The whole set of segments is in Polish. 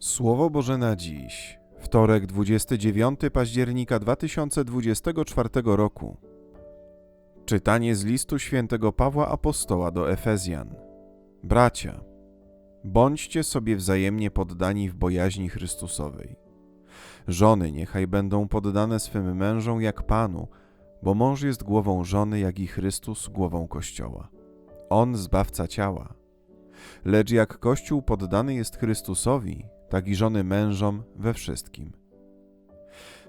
Słowo Boże na dziś, wtorek 29 października 2024 roku. Czytanie z listu świętego Pawła Apostoła do Efezjan. Bracia, bądźcie sobie wzajemnie poddani w bojaźni Chrystusowej. Żony niechaj będą poddane swym mężom jak Panu, bo mąż jest głową żony, jak i Chrystus głową Kościoła. On zbawca ciała. Lecz jak Kościół poddany jest Chrystusowi, tak i żony mężom we wszystkim.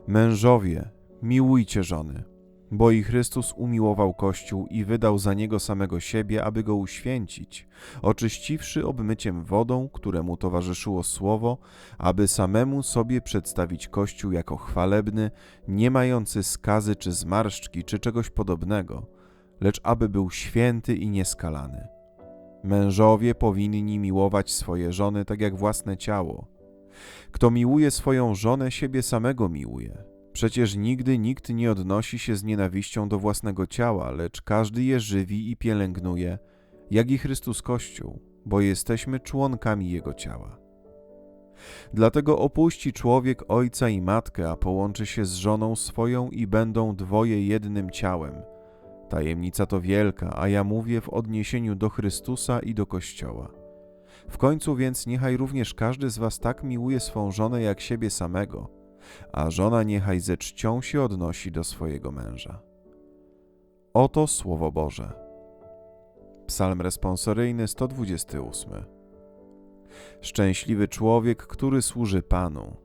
Mężowie, miłujcie żony, bo i Chrystus umiłował Kościół i wydał za niego samego siebie, aby go uświęcić, oczyściwszy obmyciem wodą, któremu towarzyszyło słowo, aby samemu sobie przedstawić Kościół jako chwalebny, nie mający skazy czy zmarszczki czy czegoś podobnego, lecz aby był święty i nieskalany. Mężowie powinni miłować swoje żony tak jak własne ciało. Kto miłuje swoją żonę, siebie samego miłuje. Przecież nigdy nikt nie odnosi się z nienawiścią do własnego ciała, lecz każdy je żywi i pielęgnuje, jak i Chrystus Kościół, bo jesteśmy członkami Jego ciała. Dlatego opuści człowiek ojca i matkę, a połączy się z żoną swoją i będą dwoje jednym ciałem – Tajemnica to wielka, a ja mówię w odniesieniu do Chrystusa i do Kościoła. W końcu więc niechaj również każdy z was tak miłuje swą żonę jak siebie samego, a żona niechaj ze czcią się odnosi do swojego męża. Oto Słowo Boże. Psalm responsoryjny 128. Szczęśliwy człowiek, który służy Panu.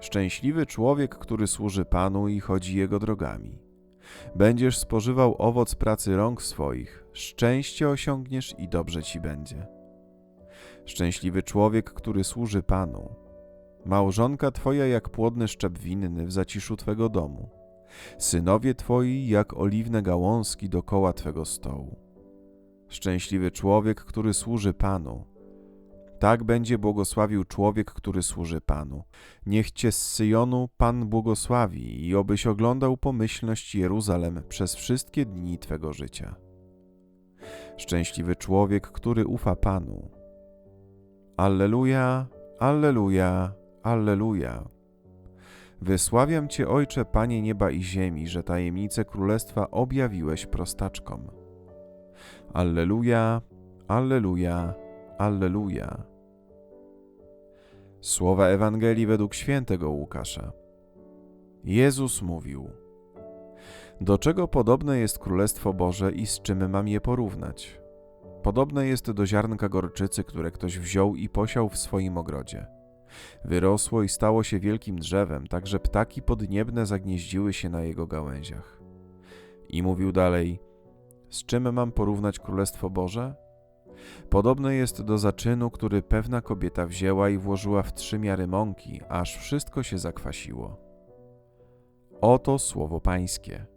Szczęśliwy człowiek, który służy Panu i chodzi Jego drogami. Będziesz spożywał owoc pracy rąk swoich, szczęście osiągniesz i dobrze ci będzie. Szczęśliwy człowiek, który służy Panu. Małżonka twoja jak płodny szczep winny w zaciszu twego domu. Synowie twoi jak oliwne gałązki dokoła twego stołu. Szczęśliwy człowiek, który służy Panu tak będzie błogosławił człowiek, który służy Panu. Niech cię z Syjonu Pan błogosławi i obyś oglądał pomyślność Jeruzalem przez wszystkie dni twego życia. Szczęśliwy człowiek, który ufa Panu. Alleluja, Alleluja, Alleluja. Wysławiam Cię, Ojcze, Panie nieba i ziemi, że tajemnice królestwa objawiłeś prostaczkom. Alleluja, Alleluja, Alleluja. Słowa Ewangelii według świętego Łukasza. Jezus mówił: Do czego podobne jest Królestwo Boże i z czym mam je porównać? Podobne jest do ziarnka gorczycy, które ktoś wziął i posiał w swoim ogrodzie. Wyrosło i stało się wielkim drzewem, tak że ptaki podniebne zagnieździły się na jego gałęziach. I mówił dalej: Z czym mam porównać Królestwo Boże? Podobne jest do zaczynu, który pewna kobieta wzięła i włożyła w trzy miary mąki, aż wszystko się zakwasiło. Oto słowo Pańskie.